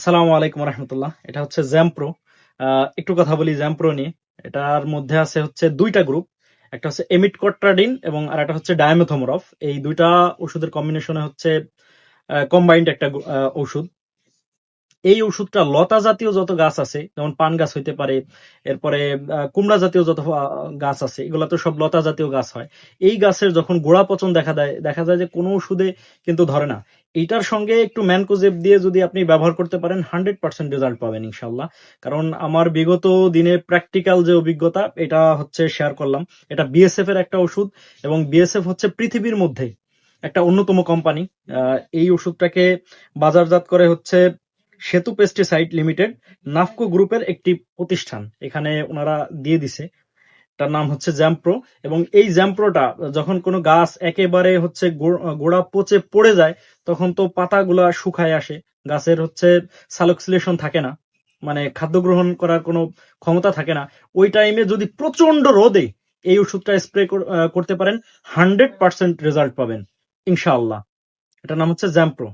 আসসালামু আলাইকুম রহমতুল্লাহ। এটা হচ্ছে জ্যাম্প্রো একটু কথা বলি জ্যাম্প্রো নিয়ে। এটার মধ্যে আছে হচ্ছে দুইটা গ্রুপ একটা হচ্ছে এমিট কট্রাডিন এবং আর একটা হচ্ছে ডায়ামেথোমরফ এই দুইটা ওষুধের কম্বিনেশনে হচ্ছে কম্বাইন্ড একটা ওষুধ এই ওষুধটা লতা জাতীয় যত গাছ আছে, যেমন পান গাছ হইতে পারে, এরপরে কুমড়া জাতীয় যত গাছ আছে, এগুলো তো সব লতা জাতীয় গাছ হয়। এই গাছের যখন গোড়া পচন দেখা দেয়, দেখা যায় যে কোনো ওষুধে কিন্তু ধরে না। এইটার সঙ্গে একটু ম্যানকোজেব দিয়ে যদি আপনি ব্যবহার করতে পারেন, হান্ড্রেড পার্সেন্ট রেজাল্ট পাবেন ইনশাল্লাহ কারণ আমার বিগত দিনে প্র্যাকটিক্যাল যে অভিজ্ঞতা, এটা হচ্ছে শেয়ার করলাম। এটা বিএসএফ এর একটা ওষুধ এবং বিএসএফ হচ্ছে পৃথিবীর মধ্যে একটা অন্যতম কোম্পানি এই ওষুধটাকে বাজারজাত করে হচ্ছে সেতু পেস্টিসাইড লিমিটেড, নাফকো গ্রুপের একটি প্রতিষ্ঠান। এখানে ওনারা দিয়ে দিছে। তার নাম হচ্ছে জ্যাম্প্রো। এবং এই জ্যাম্প্রোটা যখন কোনো গাছ একেবারে হচ্ছে গোড়া পচে পড়ে যায়, তখন তো পাতাগুলা শুকায় আসে। গাছের হচ্ছে সালক্সিলেশন থাকে না। মানে খাদ্য গ্রহণ করার কোনো ক্ষমতা থাকে না। ওই টাইমে যদি প্রচণ্ড রোদে এই ওষুধটা স্প্রে করতে পারেন, হান্ড্রেড পার্সেন্ট রেজাল্ট পাবেন, ইনশাআল্লাহ। এটার নাম হচ্ছে জ্যাম্প্রো।